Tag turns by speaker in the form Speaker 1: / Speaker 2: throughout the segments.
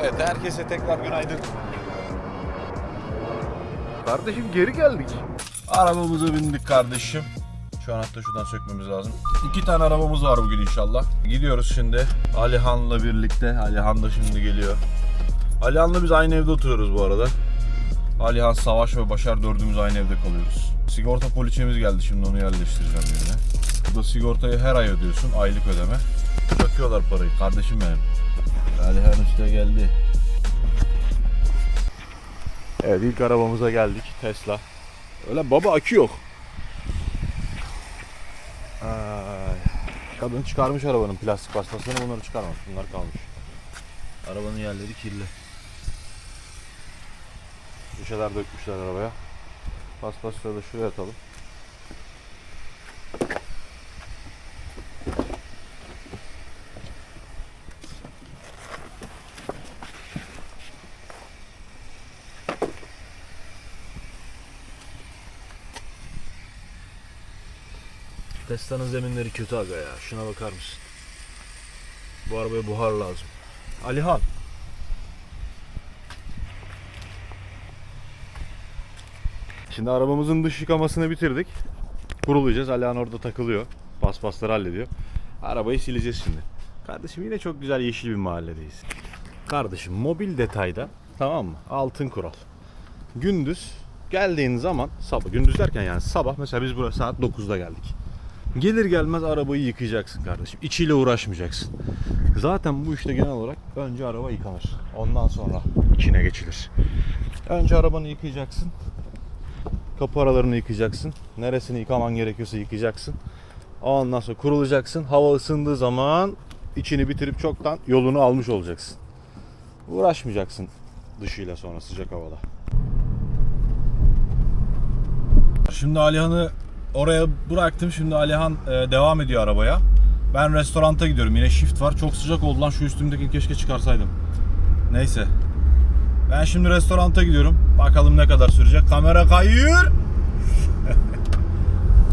Speaker 1: Evet herkese tekrar günaydın.
Speaker 2: Kardeşim geri geldik.
Speaker 1: Arabamıza bindik kardeşim. Şu an hatta şuradan sökmemiz lazım. İki tane arabamız var bugün inşallah. Gidiyoruz şimdi Alihan'la birlikte. Alihan da şimdi geliyor. Alihan'la biz aynı evde oturuyoruz bu arada. Alihan, Savaş ve Başar dördümüz aynı evde kalıyoruz. Sigorta poliçemiz geldi şimdi onu yerleştireceğim yerine. Bu da sigortayı her ay ödüyorsun aylık ödeme. Çakıyorlar parayı kardeşim benim. Alihan Usta geldi. Evet ilk arabamıza geldik Tesla. Öyle baba akü yok. Ay. Kadın çıkarmış arabanın plastik paspaslarını bunları çıkarmamış. Bunlar kalmış. Arabanın yerleri kirli. Bir şeyler dökmüşler arabaya. Paspasları da şuraya atalım. Tesla'nın zeminleri kötü aga ya. Şuna bakar mısın? Bu arabaya buhar lazım. Alihan. Şimdi arabamızın dış yıkamasını bitirdik. Kurulayacağız. Alihan orada takılıyor. Paspasları hallediyor. Arabayı sileceğiz şimdi. Kardeşim yine çok güzel yeşil bir mahalledeyiz. Kardeşim mobil detayda tamam mı? Altın kural. Gündüz geldiğin zaman sabah gündüz derken yani sabah mesela biz buraya saat 9'da geldik. Gelir gelmez arabayı yıkayacaksın kardeşim. İçiyle uğraşmayacaksın. Zaten bu işte genel olarak önce araba yıkanır. Ondan sonra içine geçilir. Önce arabanı yıkayacaksın. Kapı aralarını yıkayacaksın. Neresini yıkaman gerekiyorsa yıkayacaksın. Ondan sonra kurulacaksın. Hava ısındığı zaman içini bitirip çoktan yolunu almış olacaksın. Uğraşmayacaksın dışıyla sonra sıcak havada. Şimdi Alihan'ı oraya bıraktım. Şimdi Alihan e, devam ediyor arabaya. Ben restoranta gidiyorum. Yine shift var. Çok sıcak oldu lan. Şu üstümdeki keşke çıkarsaydım. Neyse. Ben şimdi restoranta gidiyorum. Bakalım ne kadar sürecek. Kamera kayıyor.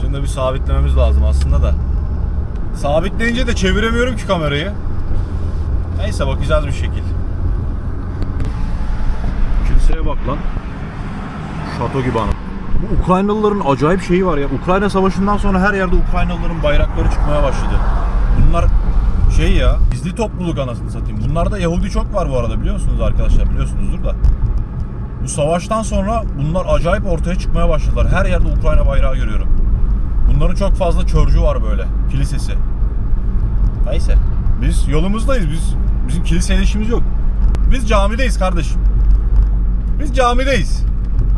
Speaker 1: şimdi bir sabitlememiz lazım aslında da. Sabitleyince de çeviremiyorum ki kamerayı. Neyse bakacağız bir şekil. Kiliseye bak lan. Şato gibi anı. Bu Ukraynalıların acayip şeyi var ya. Ukrayna Savaşı'ndan sonra her yerde Ukraynalıların bayrakları çıkmaya başladı. Bunlar şey ya, gizli topluluk anasını satayım. Bunlarda Yahudi çok var bu arada biliyor musunuz arkadaşlar? Biliyorsunuzdur da. Bu savaştan sonra bunlar acayip ortaya çıkmaya başladılar. Her yerde Ukrayna bayrağı görüyorum. Bunların çok fazla çörcü var böyle, kilisesi. Neyse. Biz yolumuzdayız. Biz bizim kiliseyle işimiz yok. Biz camideyiz kardeşim. Biz camideyiz.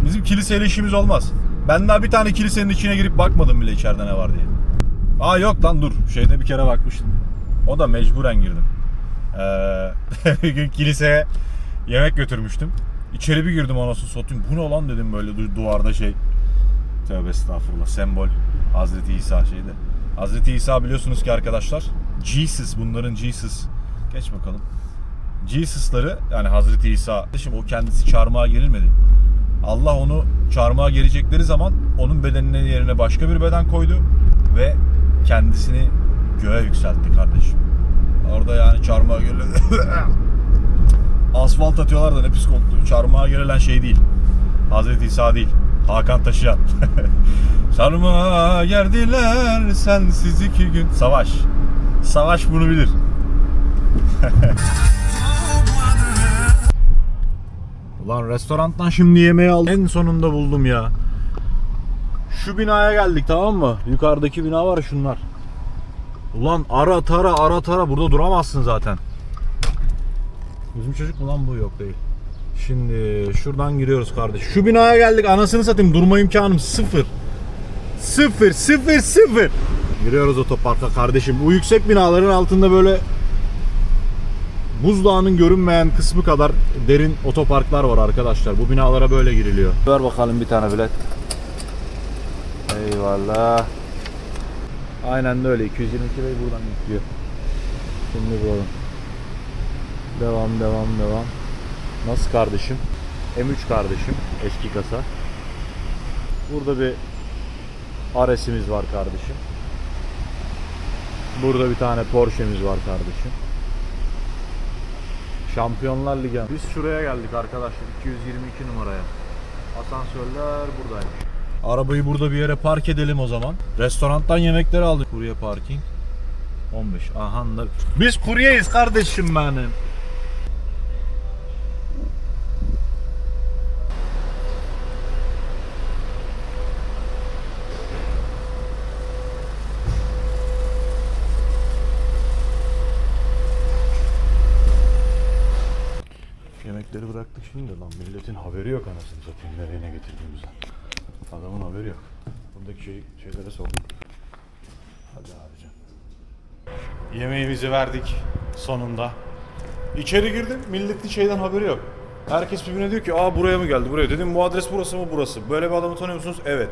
Speaker 1: Bizim kiliseyle işimiz olmaz. Ben daha bir tane kilisenin içine girip bakmadım bile içeride ne var diye. Aa yok lan dur. Şeyde bir kere bakmıştım. O da mecburen girdim. Ee, bir gün kiliseye yemek götürmüştüm. İçeri bir girdim anasını satayım. Bu ne lan dedim böyle du- duvarda şey. Tövbe estağfurullah. Sembol. Hazreti İsa şeyde. Hazreti İsa biliyorsunuz ki arkadaşlar. Jesus bunların Jesus. Geç bakalım. Jesus'ları yani Hazreti İsa. Şimdi o kendisi çarmıha gerilmedi. Allah onu çarmıha gelecekleri zaman onun bedeninin yerine başka bir beden koydu ve kendisini göğe yükseltti kardeşim. Orada yani çarmıha gerilen asfalt atıyorlar da ne pis koktu. Çarmıha gerilen şey değil. Hazreti İsa değil. Hakan Taşıyan. Çarmıha gerdiler sensiz iki gün. Savaş. Savaş bunu bilir. Ulan restorandan şimdi yemeği aldım. En sonunda buldum ya. Şu binaya geldik tamam mı? Yukarıdaki bina var şunlar. Ulan ara tara ara tara burada duramazsın zaten. Bizim çocuk mu lan bu yok değil. Şimdi şuradan giriyoruz kardeş. Şu binaya geldik anasını satayım durma imkanım sıfır. Sıfır sıfır sıfır. Giriyoruz otoparka kardeşim. Bu yüksek binaların altında böyle buzdağının görünmeyen kısmı kadar derin otoparklar var arkadaşlar. Bu binalara böyle giriliyor. Ver bakalım bir tane bilet. Eyvallah. Aynen de öyle. 222 lirayı buradan yüklüyor. Şimdi buradan. Devam devam devam. Nasıl kardeşim? M3 kardeşim. Eski kasa. Burada bir Ares'imiz var kardeşim. Burada bir tane Porsche'miz var kardeşim. Şampiyonlar Ligi. Biz şuraya geldik arkadaşlar 222 numaraya. Asansörler buradaymış. Arabayı burada bir yere park edelim o zaman. Restorantan yemekleri aldık. Kurye parking. 15. Aha da. Biz kuryeyiz kardeşim benim. Yemekleri bıraktık şimdi lan milletin haberi yok anasını satayım nereye ne getirdiğimizden. Adamın haberi yok. Buradaki şey, şeylere sorduk. Hadi abicim. Yemeğimizi verdik sonunda. İçeri girdim milletin şeyden haberi yok. Herkes birbirine diyor ki aa buraya mı geldi buraya dedim bu adres burası mı burası. Böyle bir adamı tanıyor musunuz? Evet.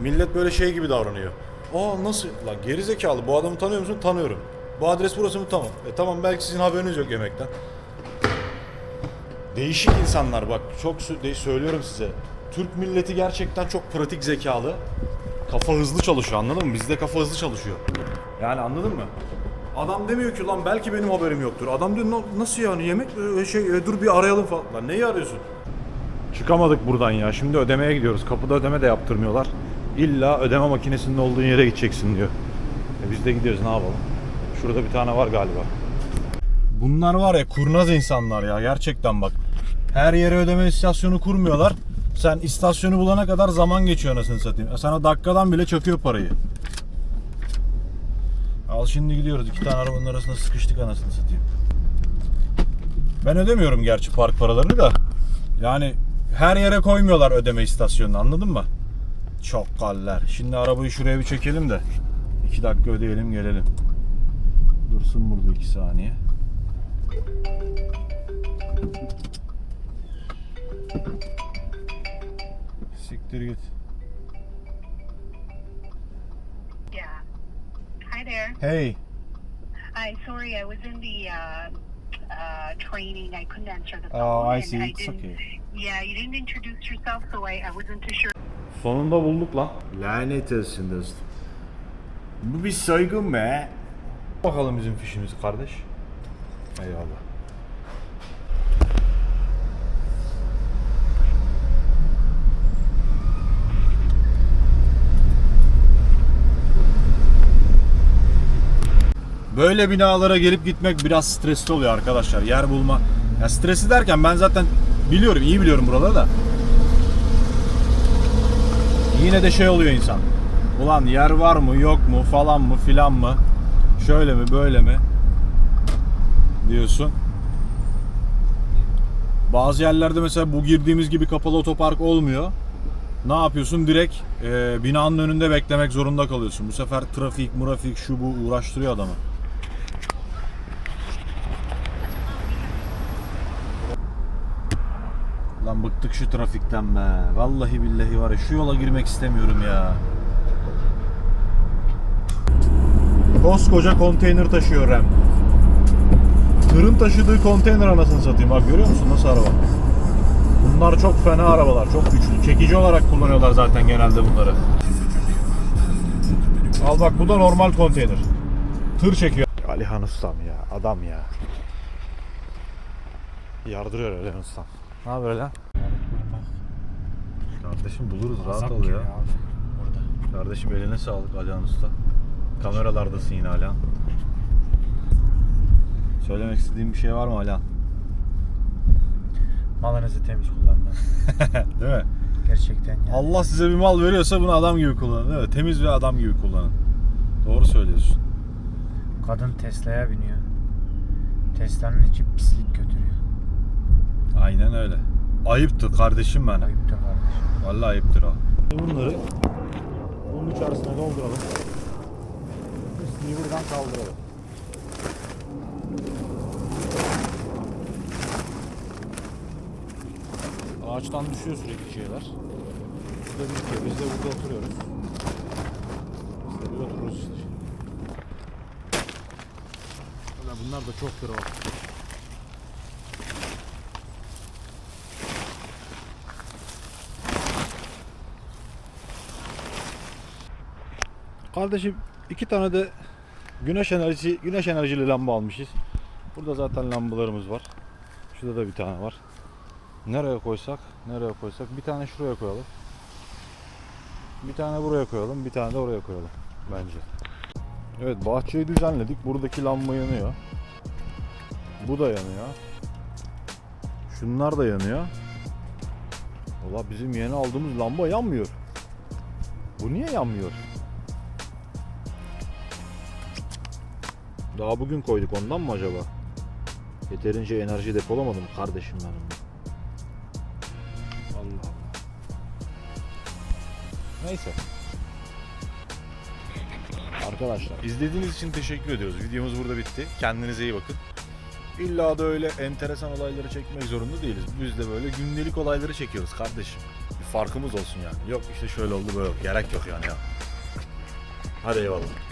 Speaker 1: Millet böyle şey gibi davranıyor. Aa nasıl? Lan geri zekalı bu adamı tanıyor musun? Tanıyorum. Bu adres burası mı? Tamam. E tamam belki sizin haberiniz yok yemekten. Değişik insanlar bak çok söylüyorum size. Türk milleti gerçekten çok pratik zekalı. Kafa hızlı çalışıyor anladın mı? Bizde kafa hızlı çalışıyor. Yani anladın mı? Adam demiyor ki lan belki benim haberim yoktur. Adam diyor "Na- nasıl yani yemek e, şey e, dur bir arayalım falan. Lan neyi arıyorsun? Çıkamadık buradan ya. Şimdi ödemeye gidiyoruz. Kapıda ödeme de yaptırmıyorlar. İlla ödeme makinesinin olduğu yere gideceksin diyor. E biz de gidiyoruz ne yapalım? Şurada bir tane var galiba. Bunlar var ya kurnaz insanlar ya gerçekten bak. Her yere ödeme istasyonu kurmuyorlar. Sen istasyonu bulana kadar zaman geçiyor anasını satayım. Sana dakikadan bile çakıyor parayı. Al şimdi gidiyoruz. iki tane arabanın arasında sıkıştık anasını satayım. Ben ödemiyorum gerçi park paralarını da. Yani her yere koymuyorlar ödeme istasyonunu anladın mı? Çok galler. Şimdi arabayı şuraya bir çekelim de. iki dakika ödeyelim gelelim. Dursun burada iki saniye. Siktir git.
Speaker 3: Yeah. Hi there.
Speaker 1: Hey.
Speaker 3: Hi. Sorry, I was in the uh, uh, training. I couldn't answer the phone.
Speaker 1: Oh, I see. It's
Speaker 3: didn't-
Speaker 1: okay.
Speaker 3: Yeah, you didn't introduce yourself, so I, I wasn't too sure.
Speaker 1: Sonunda bulduk lan. Lanet olsun dostum. Bu bir saygın be. Bakalım bizim fişimizi kardeş. Eyvallah. Böyle binalara gelip gitmek biraz stresli oluyor arkadaşlar. Yer bulma. Ya stresli derken ben zaten biliyorum, iyi biliyorum buraları da. Yine de şey oluyor insan. Ulan yer var mı yok mu falan mı filan mı? Şöyle mi böyle mi? Diyorsun. Bazı yerlerde mesela bu girdiğimiz gibi kapalı otopark olmuyor. Ne yapıyorsun? Direkt e, binanın önünde beklemek zorunda kalıyorsun. Bu sefer trafik, murafik, şu bu uğraştırıyor adamı. Lan bıktık şu trafikten be. Vallahi billahi var ya şu yola girmek istemiyorum ya. Koskoca konteyner taşıyor Rem. Tırın taşıdığı konteyner anasını satayım. Bak görüyor musun nasıl araba? Bunlar çok fena arabalar. Çok güçlü. Çekici olarak kullanıyorlar zaten genelde bunları. Al bak bu da normal konteyner. Tır çekiyor. Alihan Ustam ya. Adam ya. Yardırıyor Alihan Ustam. Ne haber lan? Kardeşim buluruz rahat ol ya. Kardeşim eline sağlık Alihan Usta. Kameralardasın yine Alihan. Söylemek istediğin bir şey var mı Alihan?
Speaker 4: Malınızı temiz kullanın.
Speaker 1: Değil mi?
Speaker 4: Gerçekten yani.
Speaker 1: Allah size bir mal veriyorsa bunu adam gibi kullanın değil mi? Temiz ve adam gibi kullanın. Doğru söylüyorsun.
Speaker 4: Kadın Tesla'ya biniyor. Tesla'nın içi pislik götürüyor.
Speaker 1: Aynen öyle. Ayıptır kardeşim benim.
Speaker 4: Ayıptır kardeşim.
Speaker 1: Vallahi ayıptır ha. Bunları bunun içerisine dolduralım. Üstünü buradan kaldıralım. Ağaçtan düşüyor sürekli şeyler. Burada bitiyor. Biz de burada oturuyoruz. Biz de burada otururuz işte. Bunlar da çok kral. Kardeşim iki tane de güneş enerjisi güneş enerjili lamba almışız. Burada zaten lambalarımız var. Karşıda da bir tane var. Nereye koysak? Nereye koysak? Bir tane şuraya koyalım. Bir tane buraya koyalım. Bir tane de oraya koyalım. Bence. Evet bahçeyi düzenledik. Buradaki lamba yanıyor. Bu da yanıyor. Şunlar da yanıyor. Valla bizim yeni aldığımız lamba yanmıyor. Bu niye yanmıyor? Daha bugün koyduk ondan mı acaba? Yeterince enerji depolamadım kardeşim benim. Allah Allah. Neyse. Arkadaşlar izlediğiniz için teşekkür ediyoruz. Videomuz burada bitti. Kendinize iyi bakın. İlla da öyle enteresan olayları çekmek zorunda değiliz. Biz de böyle gündelik olayları çekiyoruz kardeşim. Bir farkımız olsun yani. Yok işte şöyle oldu böyle oldu. Gerek yok yani ya. Hadi eyvallah.